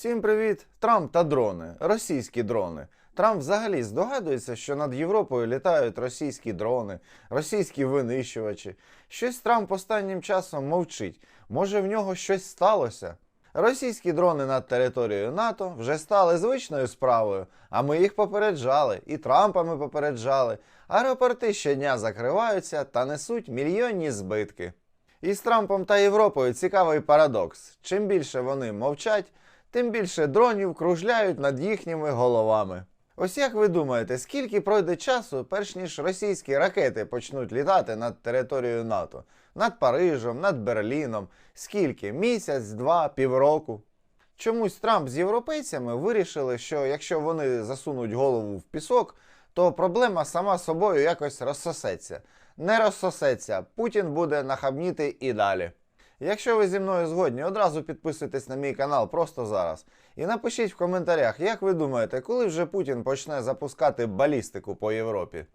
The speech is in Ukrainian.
Всім привіт! Трамп та дрони, російські дрони. Трамп взагалі здогадується, що над Європою літають російські дрони, російські винищувачі. Щось Трамп останнім часом мовчить. Може в нього щось сталося? Російські дрони над територією НАТО вже стали звичною справою, а ми їх попереджали, і Трампа ми попереджали. Аеропорти щодня закриваються та несуть мільйонні збитки. І з Трампом та Європою цікавий парадокс. Чим більше вони мовчать, тим більше дронів кружляють над їхніми головами. Ось як ви думаєте, скільки пройде часу, перш ніж російські ракети почнуть літати над територією НАТО? Над Парижем, над Берліном? Скільки? Місяць, два, півроку? Чомусь Трамп з європейцями вирішили, що якщо вони засунуть голову в пісок, то проблема сама собою якось розсосеться. Не розсосеться, Путін буде нахабніти і далі. Якщо ви зі мною згодні, одразу підписуйтесь на мій канал просто зараз. І напишіть в коментарях, як ви думаєте, коли вже Путін почне запускати балістику по Європі?